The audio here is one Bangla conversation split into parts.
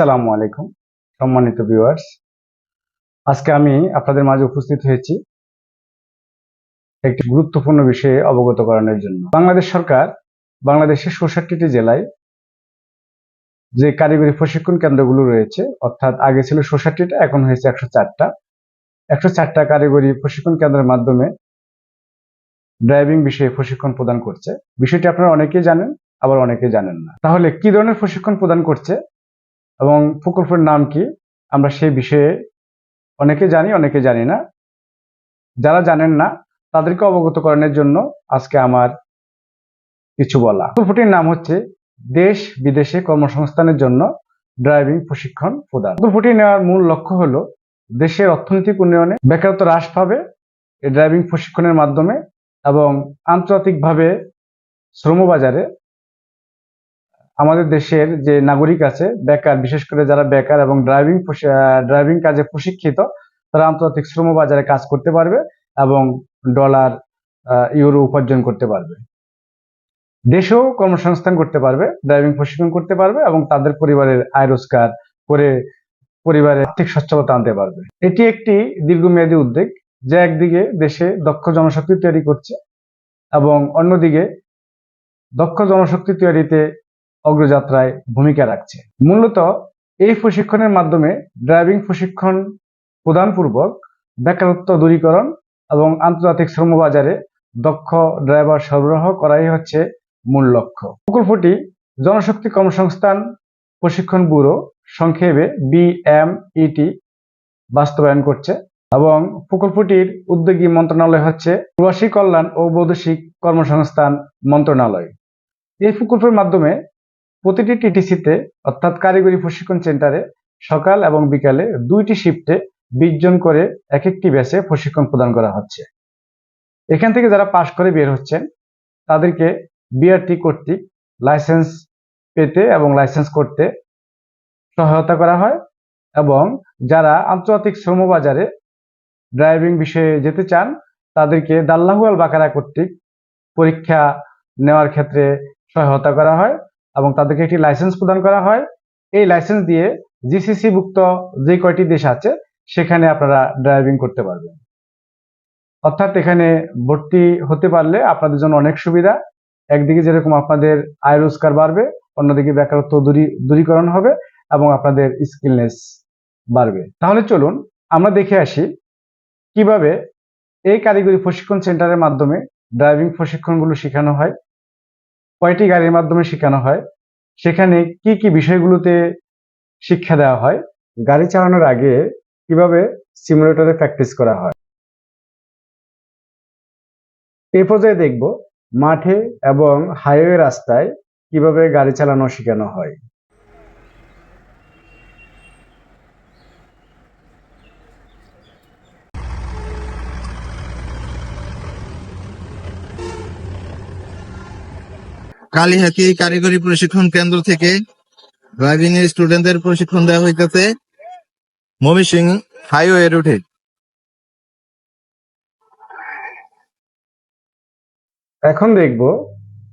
আসসালামু আলাইকুম, সম্মানিত ভিউয়ার্স আজকে আমি আপনাদের মাঝে উপস্থিত হয়েছি একটি গুরুত্বপূর্ণ বিষয়ে অবগত করানোর জন্য। বাংলাদেশ সরকার বাংলাদেশের ষষট্টিটি জেলায় যে কারিগরি প্রশিক্ষণ কেন্দ্রগুলো রয়েছে, অর্থাৎ আগে ছিল ষষট্টিটা, এখন হয়েছে একশো চারটা। একশো চারটা কারিগরি প্রশিক্ষণ কেন্দ্রের মাধ্যমে ড্রাইভিং বিষয়ে প্রশিক্ষণ প্রদান করছে। বিষয়টি আপনারা অনেকেই জানেন, আবার অনেকে জানেন না। তাহলে কি ধরনের প্রশিক্ষণ প্রদান করছে? এবং প্রকল্পের নাম কি? আমরা সেই বিষয়ে অনেকে জানি অনেকে জানি না। যারা জানেন না, তাদেরকে অবগত করানোর জন্য আজকে আমার কিছু বলা। প্রকল্পটির নাম হচ্ছে দেশ বিদেশে কর্মসংস্থানের জন্য ড্রাইভিং প্রশিক্ষণ প্রদান। প্রকল্পটি নেওয়ার মূল লক্ষ্য হলো দেশের অর্থনৈতিক উন্নয়নে বেকারত্ব হ্রাস পাবে, এই ড্রাইভিং প্রশিক্ষণের মাধ্যমে এবং আন্তর্জাতিকভাবে শ্রমবাজারে আমাদের দেশের যে নাগরিক আছে, বেকার, বিশেষ করে যারা বেকার এবং ড্রাইভিং ড্রাইভিং কাজে প্রশিক্ষিত, তারা আন্তর্জাতিক শ্রম বাজারে কাজ করতে পারবে এবং ডলার ইউরো উপার্জন করতে পারবে। দেশেও কর্মসংস্থান করতে পারবে ড্রাইভিং প্রশিক্ষণ করতে পারবে এবং তাদের পরিবারের আয় রোজগার করে পরিবারের আর্থিক সচ্ছলতা আনতে পারবে। এটি একটি দীর্ঘমেয়াদী উদ্যোগ যা একদিকে দেশে দক্ষ জনশক্তি তৈরি করছে এবং অন্যদিকে দক্ষ জনশক্তি তৈরিতে অগ্রযাত্রায় ভূমিকা রাখছে। মূলত এই প্রশিক্ষণের মাধ্যমে ড্রাইভিং প্রশিক্ষণ প্রদানপূর্বক বেকারত্ব দূরীকরণ এবং আন্তর্জাতিক শ্রমবাজারে দক্ষ ড্রাইভার সরবরাহ করাই হচ্ছে মূল লক্ষ্য। প্রকল্পটি জনশক্তি কর্মসংস্থান প্রশিক্ষণ ব্যুরো সংক্ষেপে বিএমইটি বাস্তবায়ন করছে এবং প্রকল্পটির উদ্যোগী মন্ত্রণালয় হচ্ছে প্রবাসী কল্যাণ ও বৈদেশিক কর্মসংস্থান মন্ত্রণালয়। এই প্রকল্পের মাধ্যমে প্রতিটি টিটিসিতে, অর্থাৎ কারিগরি প্রশিক্ষণ সেন্টারে, সকাল এবং বিকালে দুইটি শিফটে বিশ জন করে এক একটি ব্যাচে প্রশিক্ষণ প্রদান করা হচ্ছে। এখান থেকে যারা পাশ করে বের হচ্ছেন, তাদেরকে বিআরটি কর্তৃক লাইসেন্স পেতে এবং লাইসেন্স করতে সহায়তা করা হয় এবং যারা আন্তর্জাতিক শ্রমবাজারে ড্রাইভিং বিষয়ে যেতে চান, তাদেরকে দাল্লাহুয়াল বাকারা কর্তৃক পরীক্ষা নেওয়ার ক্ষেত্রে সহায়তা করা হয়। এবং তাদেরকে একটি লাইসেন্স প্রদান করা হয়। এই লাইসেন্স দিয়ে জিসিসি ভুক্ত যে কয়টি দেশ আছে, সেখানে আপনারা ড্রাইভিং করতে পারবেন। অর্থাৎ এখানে ভর্তি হতে পারলে আপনাদের জন্য অনেক সুবিধা। একদিকে যেরকম আপনাদের আয় রোজগার বাড়বে, অন্যদিকে বেকারত্ব দূরী, দূরীকরণ হবে এবং আপনাদের স্কিলনেস বাড়বে। তাহলে চলুন আমরা দেখে আসি কীভাবে এই কারিগরি প্রশিক্ষণ সেন্টারের মাধ্যমে ড্রাইভিং প্রশিক্ষণগুলো শেখানো হয়। কয়টি গাড়ির মাধ্যমে শেখানো হয়? সেখানে কি কি বিষয়গুলোতে শিক্ষা দেওয়া হয়? গাড়ি চালানোর আগে কীভাবে সিমুলেটরে প্র্যাকটিস করা হয়? এ পর্যায়ে দেখব মাঠে এবং হাইওয়ে রাস্তায় কীভাবে গাড়ি চালানো শেখানো হয়। কালীহাতি কারিগরি প্রশিক্ষণ কেন্দ্র থেকে ড্রাইভিং এর স্টুডেন্টদের প্রশিক্ষণ দেওয়া হইতেছে। ময়মনসিং হাইওয়ে রুটে। এখন দেখব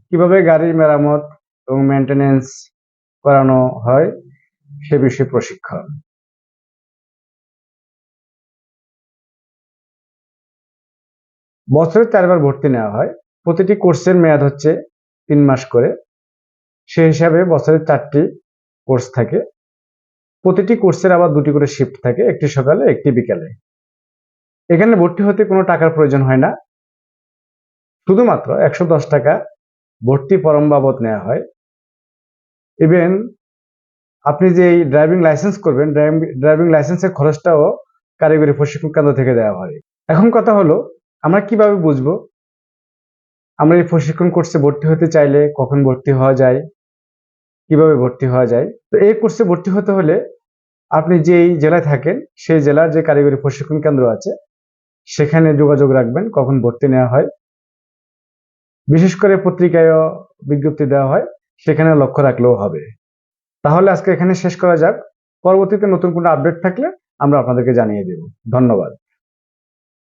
কীভাবে গাড়ির মেরামত এবং মেনটেনেন্স করানো হয় সে বিষয়ে প্রশিক্ষণ। বছরে চারবার ভর্তি নেওয়া হয়। প্রতিটি কোর্সের মেয়াদ হচ্ছে তিন মাস করে। সে হিসাবে বছরে চারটি কোর্স থাকে। প্রতিটি কোর্সের আবার দুটি করে শিফট থাকে, একটি সকালে, একটি বিকালে। এখানে ভর্তি হতে কোনো টাকার প্রয়োজন হয় না। শুধুমাত্র একশো দশ টাকা ভর্তি পরম বাবদ নেওয়া হয়। ইভেন আপনি যে এই ড্রাইভিং লাইসেন্স করবেন ড্রাইভিং লাইসেন্সের খরচটাও কারিগরি প্রশিক্ষণ কেন্দ্র থেকে দেওয়া হয়। এখন কথা হলো, আমরা কীভাবে বুঝব আমরা এই প্রশিক্ষণ কোর্সে ভর্তি হতে চাইলে কখন ভর্তি হওয়া যায়, কীভাবে ভর্তি হওয়া যায়? তো এই কোর্সে ভর্তি হতে হলে আপনি যেই জেলায় থাকেন, সেই জেলার যে কারিগরি প্রশিক্ষণ কেন্দ্র আছে, সেখানে যোগাযোগ রাখবেন কখন ভর্তি নেওয়া হয়। বিশেষ করে পত্রিকায়ও বিজ্ঞপ্তি দেওয়া হয়, সেখানে লক্ষ্য রাখলেও হবে। তাহলে আজকে এখানে শেষ করা যাক। পরবর্তীতে নতুন কোনো আপডেট থাকলে আমরা আপনাদেরকে জানিয়ে দেব। ধন্যবাদ।